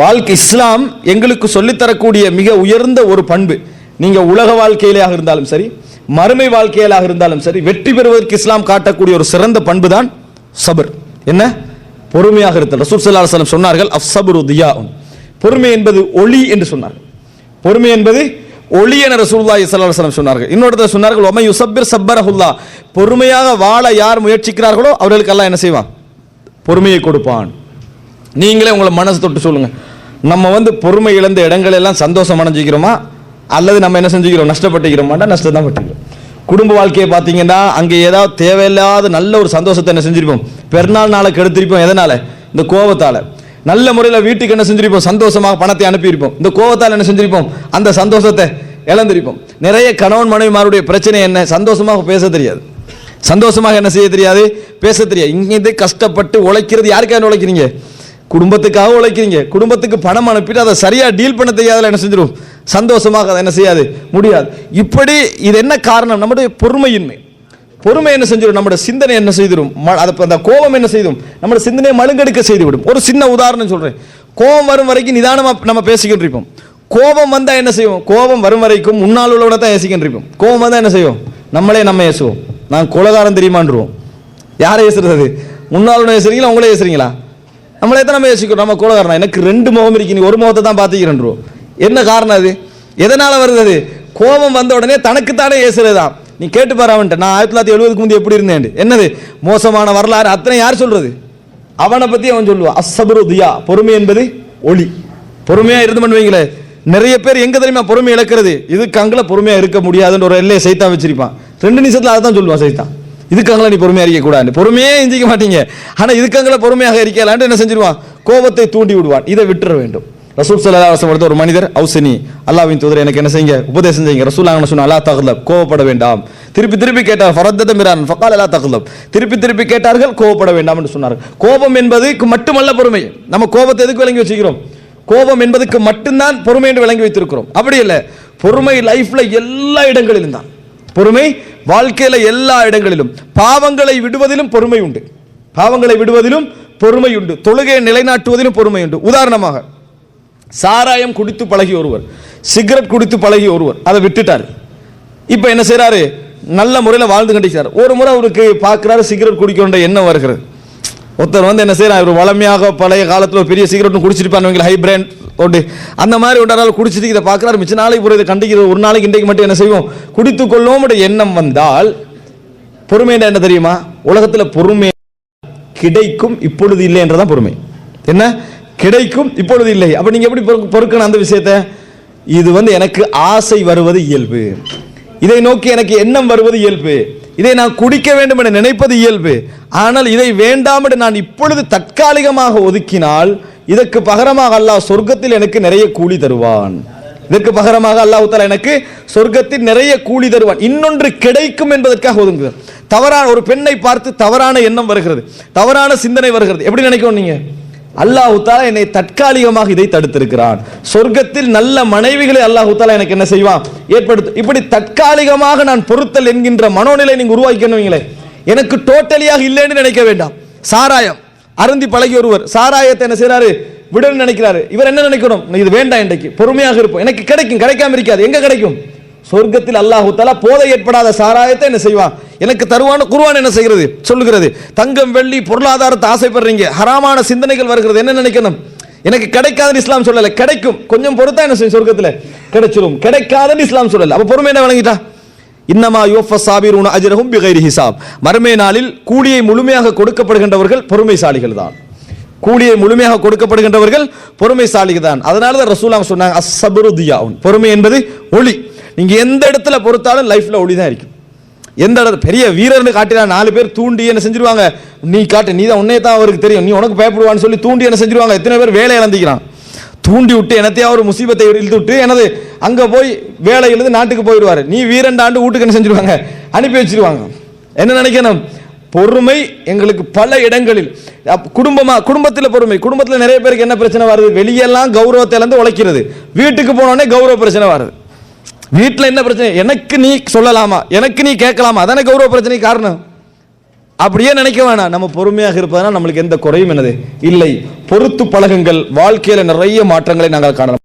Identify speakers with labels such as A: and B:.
A: வாழ்க்கை இஸ்லாம் எங்களுக்கு சொல்லித்தரக்கூடிய மிக உயர்ந்த ஒரு பண்பு. நீங்கள் உலக வாழ்க்கையிலாக இருந்தாலும் சரி மறுமை வாழ்க்கையிலாக இருந்தாலும் சரி வெற்றி பெறுவதற்கு இஸ்லாம் காட்டக்கூடிய ஒரு சிறந்த பண்பு தான் சபர். என்ன? பொறுமையாக இருத்தல். ரசூல் சல்லா அலைஹி வஸல்லம் சொன்னார்கள் அஃசபரு பொறுமை என்பது ஒளி என்று சொன்னார்கள். பொறுமை என்பது ஒளி என ரசூலுல்லாஹி ஸல்லல்லாஹு சொன்னார்கள். இன்னொருத்தர் சொன்னார்கள் ஒமை யுசப்பிர் சப்பரஹுல்லா. பொறுமையாக வாழ யார் முயற்சிக்கிறார்களோ அவர்களுக்கு எல்லாம் என்ன செய்வான்? பொறுமையை கொடுப்பான். நீங்களே உங்களை மனசு தொட்டு சொல்லுங்க. நம்ம வந்து பொறுமை இழந்த இடங்கள் எல்லாம் சந்தோஷம் அடைஞ்சிக்கிறோமா? அல்லது நம்ம என்ன செஞ்சுக்கிறோம்? நஷ்டப்பட்டுக்கிறோமாண்டா? நஷ்டம் தான் பட்டுக்கிறோம். குடும்ப வாழ்க்கையை பார்த்தீங்கன்னா அங்கே ஏதாவது தேவையில்லாத நல்ல ஒரு சந்தோஷத்தை என்ன செஞ்சிருப்போம்? பெருநாள் நாளை கெடுத்திருப்போம். எதனால? இந்த கோபத்தால் நல்ல முறையில் வீட்டுக்கு என்ன செஞ்சிருப்போம்? சந்தோஷமாக பணத்தை அனுப்பியிருப்போம். இந்த கோபத்தால் என்ன செஞ்சிருப்போம்? அந்த சந்தோஷத்தை இழந்திருப்போம். நிறைய கணவன் மனைவிமாருடைய பிரச்சனை என்ன? சந்தோஷமாக பேச தெரியாது. சந்தோஷமாக என்ன செய்ய தெரியாது? பேச தெரியாது. இங்கேருந்து கஷ்டப்பட்டு உழைக்கிறது யாருக்காக உழைக்கிறீங்க? குடும்பத்துக்காக உழைக்கிறீங்க. குடும்பத்துக்கு பணம் அனுப்பிட்டு அதை சரியாக டீல் பண்ண தெரியாதுல என்ன செஞ்சிடும் சந்தோஷமாக அதை என்ன செய்யாது? முடியாது. இப்படி இது என்ன காரணம்? நம்முடைய பொறுமையின்மை. பொறுமை என்ன செஞ்சிடும் நம்மளோட சிந்தனை என்ன செய்திடும் ம- அந்த கோபம் என்ன செய்தும்? நம்மளோட சிந்தனையை மழுங்கெடுக்க செய்துவிடும். ஒரு சின்ன உதாரணம் சொல்கிறேன் கோபம் வரும் வரைக்கும் நிதானமாக நம்ம பேசிக்கிட்டு இருப்போம் கோபம் வந்தால் என்ன செய்வோம்? கோபம் வரும் வரைக்கும் முன்னால் உள்ளவனை தான் ஏசிக்கிட்டு இருப்போம் கோபம் வந்தால் என்ன செய்வோம்? நம்மளே நம்ம ஏசுவோம். நான் குலகாரம் தெரியுமான்றுவோம். யாரை ஏசுறது முன்னால் உடனே ஏசுறீங்களா? உங்களே ஏசுறீங்களா? நம்மளே தான் நம்ம யோசிக்கிறோம்? நம்ம கோலகாரனா எனக்கு ரெண்டு முகம் இருக்கு நீ ஒரு முகத்தை தான் பார்த்துக்கிறேன் என்ன காரணம் அது? எதனால் வருது அது? கோபம் வந்த உடனே தனக்குத்தானே ஏசுறதுதான். நீ கேட்டு பாரு அவன்கிட்ட நான் ஆயிரத்தி தொள்ளாயிரத்தி எழுபதுக்கு முந்தைய எப்படி இருந்தேன் என்னது? மோசமான வரலாறு அத்தனை யார் சொல்றது? அவனை பற்றி அவன் சொல்லுவான் அசபருதியா பொறுமை என்பது ஒளி. பொறுமையாக இருந்து பண்ணுவீங்களே. நிறைய பேர் எங்கே தெரியுமா பொறுமை இழக்கிறது? இதுக்கு அங்கே பொறுமையாக இருக்க முடியாதுன்ற ஒரு எல்லையை சைத்தான் வச்சிருப்பான். ரெண்டு நிமிஷத்தில் அதை தான் சொல்லுவான் சைத்தான். இதுக்காங்களா நீ பொறுமையாக இருக்கக்கூடாது பொறுமையே எஞ்சிக்க மாட்டீங்க. ஆனால் இதுக்காங்கள பொறுமையாக இருக்கலான்ட்டு என்ன செஞ்சிருவான்? கோபத்தை தூண்டி விடுவான். இதை விட்டுற வேண்டும். ரசூல் சல்லா அலுவலம் ஒரு மனிதர் அவுசனி. அல்லாவின் தூதர் எனக்கு என்ன செய்யுங்க? உபதேசம் செய்யுங்க. ரசூல் அவங்க சொன்ன அல்லா தகுலப். கோவப்பட வேண்டாம். திருப்பி திருப்பி கேட்டார். ஃபரத்தத மிரான். ஃபகால் அல்லா தகுலப். திருப்பி திருப்பி கேட்டார்கள் கோவப்பட வேண்டாம் என்று சொன்னார் கோபம் என்பதுக்கு மட்டுமல்ல பொறுமை. நம்ம கோபத்தை எதுக்கு விளங்கி வச்சுக்கிறோம்? கோபம் என்பதுக்கு மட்டும்தான் பொறுமை என்று விளங்கி வைத்திருக்கிறோம். அப்படி இல்லை. பொறுமை லைஃப்ல எல்லா இடங்களிலும் தான். பொறுமை வாழ்க்கையில எல்லா இடங்களிலும். பாவங்களை விடுவதிலும் பொறுமை உண்டு. பாவங்களை விடுவதிலும் பொறுமை உண்டு. தொழுகையை நிலைநாட்டுவதிலும் பொறுமை உண்டு. உதாரணமாக சாராயம் குடித்து பழகி ஒருவர் சிகரெட் குடித்து பழகி ஒருவர் அதை விட்டுட்டார். இப்போ என்ன செய்கிறாரு நல்ல முறையில் வாழ்ந்து கண்டிக்கிறார் ஒரு முறை அவருக்கு பார்க்குறாரு சிகரெட் குடிக்கணுன்ற எண்ணம் வருகிறது. ஒருத்தர் வந்து என்ன செய்யறான் ஒரு வளமையாக பழைய காலத்தில் ஒரு பெரிய சிகரெட்டும் குடிச்சிருப்பாங்க ஹை பிராண்ட் ஒன்று அந்த மாதிரி ஒன்றால் குடிச்சிட்டு இதை பார்க்குறாரு. மிச்ச நாளைக்கு ஒரு இதை கண்டிக்கிறது. ஒரு நாளைக்கு இன்றைக்கு மட்டும் என்ன செய்வோம்? குடித்து கொள்வோம் எண்ணம் வந்தால் பொறுமைன்ற என்ன தெரியுமா? உலகத்தில் பொறுமை கிடைக்கும் இப்பொழுது இல்லை என்றதான் பொறுமை. என்ன? கிடைக்கும் இப்பொழுது இல்லை. அப்போ நீங்கள் எப்படி பொறு- பொறுக்கணும் அந்த விஷயத்தை? இது வந்து எனக்கு ஆசை வருவது இயல்பு. இதை நோக்கி எனக்கு எண்ணம் வருவது இயல்பு. இதை நான் குடிக்க வேண்டும் என நினைப்பது இயல்பு. ஆனால் இதை வேண்டாம் என்று நான் இப்பொழுது தற்காலிகமாக ஒதுக்கினால் இதற்கு பகரமாக அல்லாஹ் சொர்க்கத்தில் எனக்கு நிறைய கூலி தருவான். இதற்கு பகரமாக அல்லாஹ் தஆலா எனக்கு சொர்க்கத்தில் நிறைய கூலி தருவான். இன்னொன்று கிடைக்கும் என்பதற்காக ஒதுங்குகிறார். தவறான ஒரு பெண்ணை பார்த்து தவறான எண்ணம் வருகிறது. தவறான சிந்தனை வருகிறது. எப்படி நினைக்கணும் நீங்க? அல்லாஹ் தாலா என்னை தற்காலிகமாக இதை தடுத்திருக்கிறான். சொர்க்கத்தில் நல்ல மனைவிகளை அல்லாஹ் தாலா எனக்கு என்ன செய்வான்? ஏற்படுத்து இப்படி தற்காலிகமாக நான் பொருத்தல் என்கின்ற மனோநிலை நீங்க உருவாக்கணுங்களே எனக்கு டோட்டலியாக இல்லைன்னு நினைக்க வேண்டாம். சாராயம். அருந்தி பழகி ஒருவர் சாராயத்தை என்ன செய்யறாரு விடன்னு நினைக்கிறாரு. இவர் என்ன நினைக்கணும்? இது வேண்டாம் இன்றைக்கு பொறுமையாக இருப்போம். எனக்கு கிடைக்கும் கிடைக்காம இருக்காது. எங்க கிடைக்கும்? சொர்க்கத்தில் அல்லாஹு தலா போதை ஏற்படாத சாராயத்தை என்ன செய்வான்? எனக்கு தருவான குருவான் என்ன செய்கிறது? சொல்லுகிறது. தங்கம் வெள்ளி பொருளாதாரத்தை ஆசைப்படுறீங்க. ஹராமான சிந்தனைகள் வருகிறது. என்ன நினைக்கணும்? எனக்கு கிடைக்காதுன்னு இஸ்லாம் சொல்லல. கிடைக்கும். கொஞ்சம் பொறுத்தா என்ன செய்யும் சொர்க்கத்தில்? கிடைச்சிரும். கிடைக்காதுன்னு இஸ்லாம் சொல்லல. அப்ப பொறுமை என்ன வழங்கிட்டா? இன்னமா யோஃப சாபிரூன அஜரஹும் பிகைரி ஹிசாப். மறுமை நாளில் கூலியை முழுமையாக கொடுக்கப்படுகின்றவர்கள் பொறுமைசாலிகள் தான். கூலியை முழுமையாக கொடுக்கப்படுகின்றவர்கள் பொறுமைசாலிகள் தான். அதனால தான் ரசூலாம் சொன்னாங்க அஸ்ஸபரு பொறுமை என்பது ஒளி. நீங்கள் எந்த இடத்துல பொறுத்தாலும் லைஃப்பில் ஒளி தான் இருக்கும் எந்த இடத்துல பெரிய வீரர்னு காட்டினா நாலு பேர் தூண்டி என்ன செஞ்சிருவாங்க. நீ காட்டு நீ தான் உன்னே தான் அவருக்கு தெரியும். நீ உனக்கு பயப்படுவான்னு சொல்லி தூண்டி என்ன செஞ்சிருவாங்க. எத்தனை பேர் வேலை இழந்துக்கிறான் தூண்டி விட்டு என்னத்தையா ஒரு முசீபத்தை இழுத்து விட்டு எனது அங்கே போய் வேலை எழுது நாட்டுக்கு போயிடுவாரு. நீ வீரண்டாண்டு வீட்டுக்கு என்ன செஞ்சிருவாங்க? அனுப்பி வச்சிருவாங்க. என்ன நினைக்கணும்? பொறுமை எங்களுக்கு பல இடங்களில் அப்- குடும்பமா குடும்பத்தில் பொறுமை. குடும்பத்தில் நிறைய பேருக்கு என்ன பிரச்சனை வருது? வெளியெல்லாம் கௌரவத்தை இழந்து உழைக்கிறது. வீட்டுக்கு போனோடனே கௌரவ பிரச்சனை வருது. வீட்டில் என்ன பிரச்சனை? எனக்கு நீ சொல்லலாமா? எனக்கு நீ கேட்கலாமா? அதானே கௌரவ பிரச்சனை காரணம். அப்படியே நினைக்க வேணாம். நம்ம பொறுமையாக இருப்பதனால் நம்மளுக்கு எந்த குறையும் என்னது? இல்லை. பொறுத்து பழகுங்கள். வாழ்க்கையில நிறைய மாற்றங்களை நாங்கள் காணலாம்.